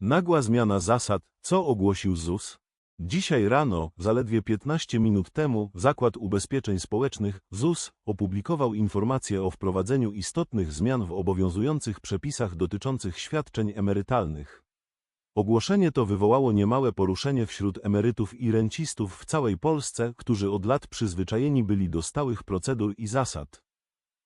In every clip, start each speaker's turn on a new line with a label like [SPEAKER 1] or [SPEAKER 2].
[SPEAKER 1] Nagła zmiana zasad, co ogłosił ZUS? Dzisiaj rano, zaledwie 15 minut temu, Zakład Ubezpieczeń Społecznych, ZUS, opublikował informację o wprowadzeniu istotnych zmian w obowiązujących przepisach dotyczących świadczeń emerytalnych. Ogłoszenie to wywołało niemałe poruszenie wśród emerytów i rencistów w całej Polsce, którzy od lat przyzwyczajeni byli do stałych procedur i zasad.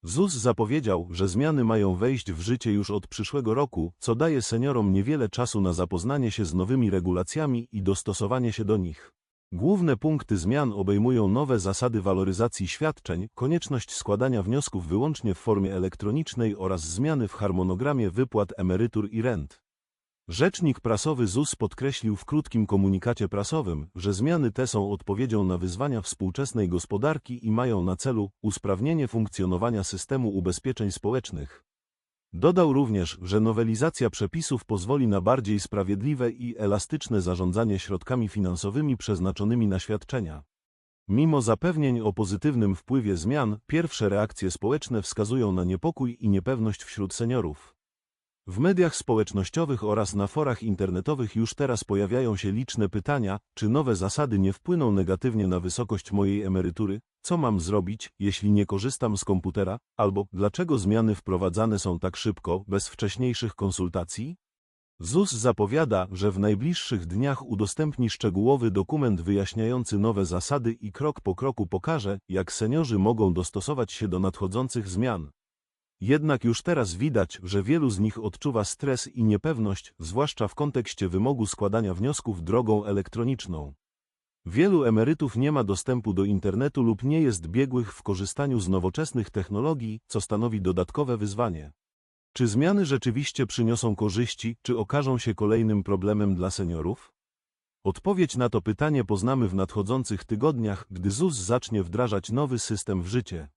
[SPEAKER 1] ZUS zapowiedział, że zmiany mają wejść w życie już od przyszłego roku, co daje seniorom niewiele czasu na zapoznanie się z nowymi regulacjami i dostosowanie się do nich. Główne punkty zmian obejmują nowe zasady waloryzacji świadczeń, konieczność składania wniosków wyłącznie w formie elektronicznej oraz zmiany w harmonogramie wypłat emerytur i rent. Rzecznik prasowy ZUS podkreślił w krótkim komunikacie prasowym, że zmiany te są odpowiedzią na wyzwania współczesnej gospodarki i mają na celu usprawnienie funkcjonowania systemu ubezpieczeń społecznych. Dodał również, że nowelizacja przepisów pozwoli na bardziej sprawiedliwe i elastyczne zarządzanie środkami finansowymi przeznaczonymi na świadczenia. Mimo zapewnień o pozytywnym wpływie zmian, pierwsze reakcje społeczne wskazują na niepokój i niepewność wśród seniorów. W mediach społecznościowych oraz na forach internetowych już teraz pojawiają się liczne pytania, czy nowe zasady nie wpłyną negatywnie na wysokość mojej emerytury, co mam zrobić, jeśli nie korzystam z komputera, albo dlaczego zmiany wprowadzane są tak szybko, bez wcześniejszych konsultacji? ZUS zapowiada, że w najbliższych dniach udostępni szczegółowy dokument wyjaśniający nowe zasady i krok po kroku pokaże, jak seniorzy mogą dostosować się do nadchodzących zmian. Jednak już teraz widać, że wielu z nich odczuwa stres i niepewność, zwłaszcza w kontekście wymogu składania wniosków drogą elektroniczną. Wielu emerytów nie ma dostępu do internetu lub nie jest biegłych w korzystaniu z nowoczesnych technologii, co stanowi dodatkowe wyzwanie. Czy zmiany rzeczywiście przyniosą korzyści, czy okażą się kolejnym problemem dla seniorów? Odpowiedź na to pytanie poznamy w nadchodzących tygodniach, gdy ZUS zacznie wdrażać nowy system w życie.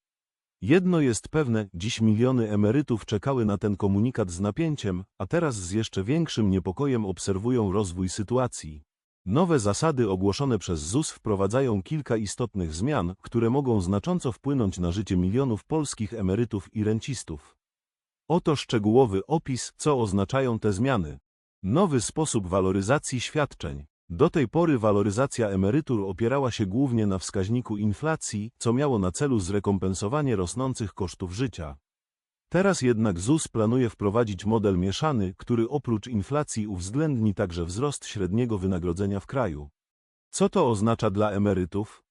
[SPEAKER 1] Jedno jest pewne, dziś miliony emerytów czekały na ten komunikat z napięciem, a teraz z jeszcze większym niepokojem obserwują rozwój sytuacji. Nowe zasady ogłoszone przez ZUS wprowadzają kilka istotnych zmian, które mogą znacząco wpłynąć na życie milionów polskich emerytów i rencistów. Oto szczegółowy opis, co oznaczają te zmiany. Nowy sposób waloryzacji świadczeń. Do tej pory waloryzacja emerytur opierała się głównie na wskaźniku inflacji, co miało na celu zrekompensowanie rosnących kosztów życia. Teraz jednak ZUS planuje wprowadzić model mieszany, który oprócz inflacji uwzględni także wzrost średniego wynagrodzenia w kraju. Co to oznacza dla emerytów?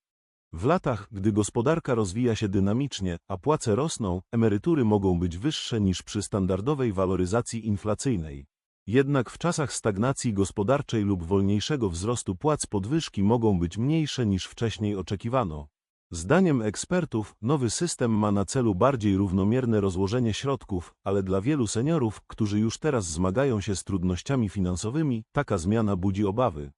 [SPEAKER 1] W latach, gdy gospodarka rozwija się dynamicznie, a płace rosną, emerytury mogą być wyższe niż przy standardowej waloryzacji inflacyjnej. Jednak w czasach stagnacji gospodarczej lub wolniejszego wzrostu płac podwyżki mogą być mniejsze niż wcześniej oczekiwano. Zdaniem ekspertów, nowy system ma na celu bardziej równomierne rozłożenie środków, ale dla wielu seniorów, którzy już teraz zmagają się z trudnościami finansowymi, taka zmiana budzi obawy.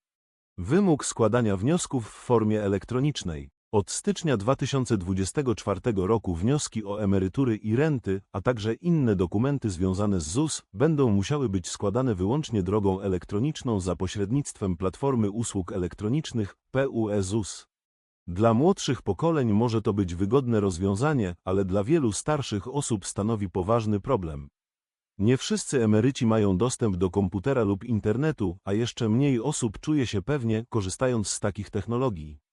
[SPEAKER 1] Wymóg składania wniosków w formie elektronicznej. Od stycznia 2024 roku wnioski o emerytury i renty, a także inne dokumenty związane z ZUS będą musiały być składane wyłącznie drogą elektroniczną za pośrednictwem Platformy Usług Elektronicznych PUE ZUS. Dla młodszych pokoleń może to być wygodne rozwiązanie, ale dla wielu starszych osób stanowi poważny problem. Nie wszyscy emeryci mają dostęp do komputera lub internetu, a jeszcze mniej osób czuje się pewnie, korzystając z takich technologii.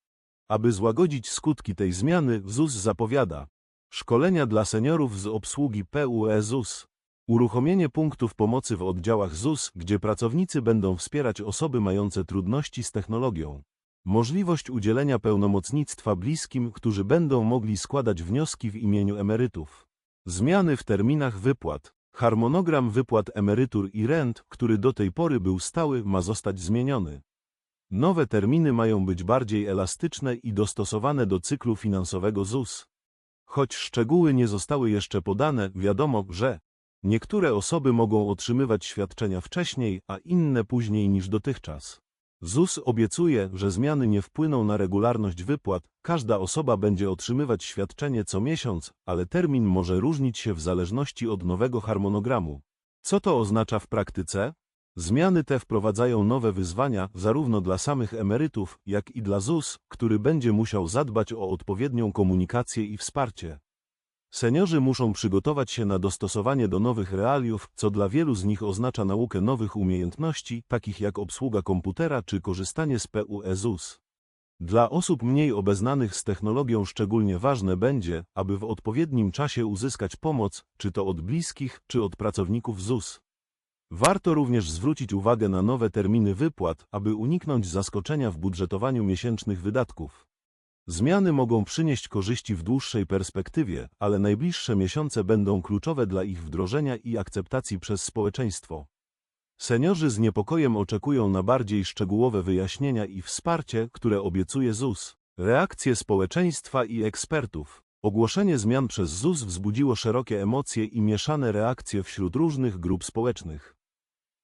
[SPEAKER 1] Aby złagodzić skutki tej zmiany, ZUS zapowiada. Szkolenia dla seniorów z obsługi PUE ZUS, uruchomienie punktów pomocy w oddziałach ZUS, gdzie pracownicy będą wspierać osoby mające trudności z technologią, możliwość udzielenia pełnomocnictwa bliskim, którzy będą mogli składać wnioski w imieniu emerytów, zmiany w terminach wypłat, harmonogram wypłat emerytur i rent, który do tej pory był stały, ma zostać zmieniony. Nowe terminy mają być bardziej elastyczne i dostosowane do cyklu finansowego ZUS. Choć szczegóły nie zostały jeszcze podane, wiadomo, że niektóre osoby mogą otrzymywać świadczenia wcześniej, a inne później niż dotychczas. ZUS obiecuje, że zmiany nie wpłyną na regularność wypłat, każda osoba będzie otrzymywać świadczenie co miesiąc, ale termin może różnić się w zależności od nowego harmonogramu. Co to oznacza w praktyce? Zmiany te wprowadzają nowe wyzwania zarówno dla samych emerytów, jak i dla ZUS, który będzie musiał zadbać o odpowiednią komunikację i wsparcie. Seniorzy muszą przygotować się na dostosowanie do nowych realiów, co dla wielu z nich oznacza naukę nowych umiejętności, takich jak obsługa komputera czy korzystanie z PUE-ZUS. Dla osób mniej obeznanych z technologią szczególnie ważne będzie, aby w odpowiednim czasie uzyskać pomoc, czy to od bliskich, czy od pracowników ZUS. Warto również zwrócić uwagę na nowe terminy wypłat, aby uniknąć zaskoczenia w budżetowaniu miesięcznych wydatków. Zmiany mogą przynieść korzyści w dłuższej perspektywie, ale najbliższe miesiące będą kluczowe dla ich wdrożenia i akceptacji przez społeczeństwo. Seniorzy z niepokojem oczekują na bardziej szczegółowe wyjaśnienia i wsparcie, które obiecuje ZUS. Reakcje społeczeństwa i ekspertów. Ogłoszenie zmian przez ZUS wzbudziło szerokie emocje i mieszane reakcje wśród różnych grup społecznych.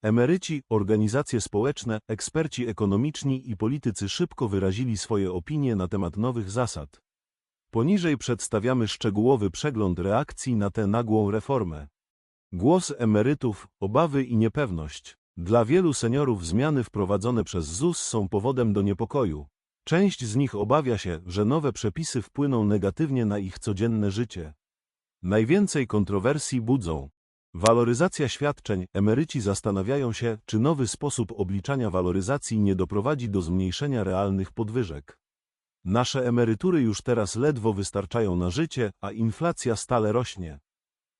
[SPEAKER 1] Emeryci, organizacje społeczne, eksperci ekonomiczni i politycy szybko wyrazili swoje opinie na temat nowych zasad. Poniżej przedstawiamy szczegółowy przegląd reakcji na tę nagłą reformę. Głos emerytów, obawy i niepewność. Dla wielu seniorów zmiany wprowadzone przez ZUS są powodem do niepokoju. Część z nich obawia się, że nowe przepisy wpłyną negatywnie na ich codzienne życie. Najwięcej kontrowersji budzą Waloryzacja świadczeń. Emeryci zastanawiają się, czy nowy sposób obliczania waloryzacji nie doprowadzi do zmniejszenia realnych podwyżek. Nasze emerytury już teraz ledwo wystarczają na życie, a inflacja stale rośnie.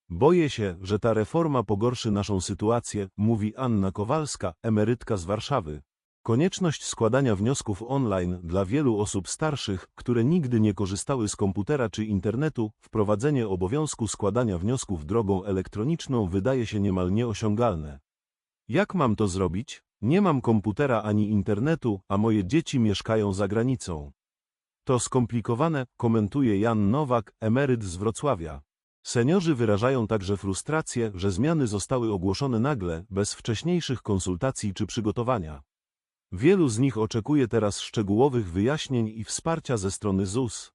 [SPEAKER 1] Boję się, że ta reforma pogorszy naszą sytuację, mówi Anna Kowalska, emerytka z Warszawy. Konieczność składania wniosków online dla wielu osób starszych, które nigdy nie korzystały z komputera czy internetu, wprowadzenie obowiązku składania wniosków drogą elektroniczną wydaje się niemal nieosiągalne. Jak mam to zrobić? Nie mam komputera ani internetu, a moje dzieci mieszkają za granicą. To skomplikowane, komentuje Jan Nowak, emeryt z Wrocławia. Seniorzy wyrażają także frustrację, że zmiany zostały ogłoszone nagle, bez wcześniejszych konsultacji czy przygotowania. Wielu z nich oczekuje teraz szczegółowych wyjaśnień i wsparcia ze strony ZUS.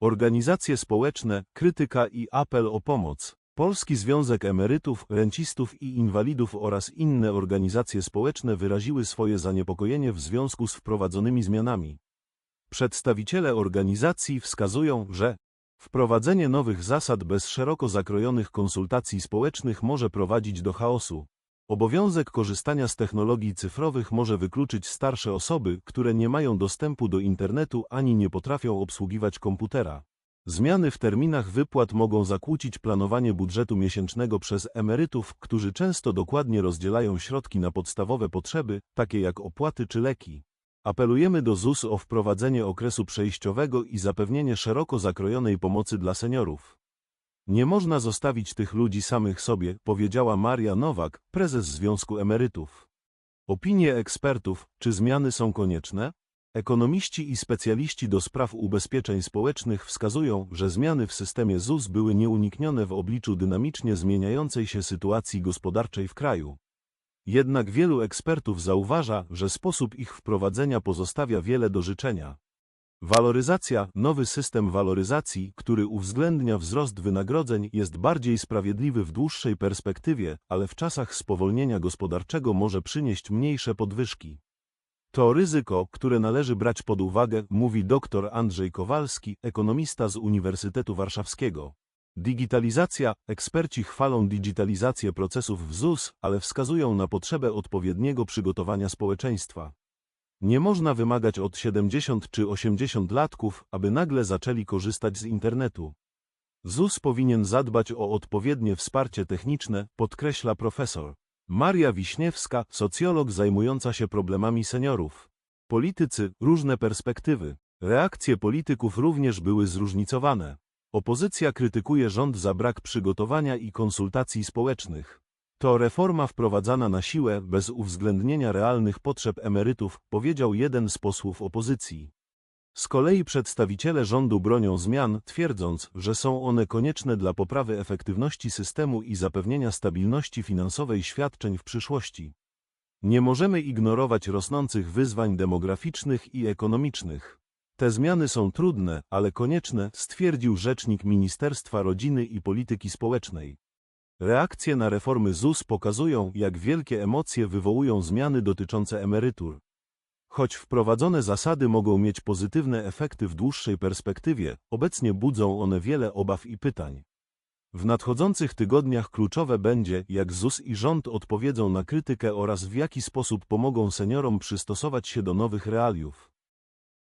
[SPEAKER 1] Organizacje społeczne, krytyka i apel o pomoc. Polski Związek Emerytów, Rencistów i Inwalidów oraz inne organizacje społeczne wyraziły swoje zaniepokojenie w związku z wprowadzonymi zmianami. Przedstawiciele organizacji wskazują, że wprowadzenie nowych zasad bez szeroko zakrojonych konsultacji społecznych może prowadzić do chaosu. Obowiązek korzystania z technologii cyfrowych może wykluczyć starsze osoby, które nie mają dostępu do internetu ani nie potrafią obsługiwać komputera. Zmiany w terminach wypłat mogą zakłócić planowanie budżetu miesięcznego przez emerytów, którzy często dokładnie rozdzielają środki na podstawowe potrzeby, takie jak opłaty czy leki. Apelujemy do ZUS o wprowadzenie okresu przejściowego i zapewnienie szeroko zakrojonej pomocy dla seniorów. Nie można zostawić tych ludzi samych sobie, powiedziała Maria Nowak, prezes Związku Emerytów. Opinie ekspertów, czy zmiany są konieczne? Ekonomiści i specjaliści do spraw ubezpieczeń społecznych wskazują, że zmiany w systemie ZUS były nieuniknione w obliczu dynamicznie zmieniającej się sytuacji gospodarczej w kraju. Jednak wielu ekspertów zauważa, że sposób ich wprowadzenia pozostawia wiele do życzenia. Waloryzacja, nowy system waloryzacji, który uwzględnia wzrost wynagrodzeń, jest bardziej sprawiedliwy w dłuższej perspektywie, ale w czasach spowolnienia gospodarczego może przynieść mniejsze podwyżki. To ryzyko, które należy brać pod uwagę, mówi dr Andrzej Kowalski, ekonomista z Uniwersytetu Warszawskiego. Digitalizacja, eksperci chwalą digitalizację procesów w ZUS, ale wskazują na potrzebę odpowiedniego przygotowania społeczeństwa. Nie można wymagać od 70 czy 80 latków, aby nagle zaczęli korzystać z internetu. ZUS powinien zadbać o odpowiednie wsparcie techniczne, podkreśla profesor. Maria Wiśniewska, socjolog zajmująca się problemami seniorów. Politycy, różne perspektywy. Reakcje polityków również były zróżnicowane. Opozycja krytykuje rząd za brak przygotowania i konsultacji społecznych. To reforma wprowadzana na siłę, bez uwzględnienia realnych potrzeb emerytów, powiedział jeden z posłów opozycji. Z kolei przedstawiciele rządu bronią zmian, twierdząc, że są one konieczne dla poprawy efektywności systemu i zapewnienia stabilności finansowej świadczeń w przyszłości. Nie możemy ignorować rosnących wyzwań demograficznych i ekonomicznych. Te zmiany są trudne, ale konieczne, stwierdził rzecznik Ministerstwa Rodziny i Polityki Społecznej. Reakcje na reformy ZUS pokazują, jak wielkie emocje wywołują zmiany dotyczące emerytur. Choć wprowadzone zasady mogą mieć pozytywne efekty w dłuższej perspektywie, obecnie budzą one wiele obaw i pytań. W nadchodzących tygodniach kluczowe będzie, jak ZUS i rząd odpowiedzą na krytykę oraz w jaki sposób pomogą seniorom przystosować się do nowych realiów.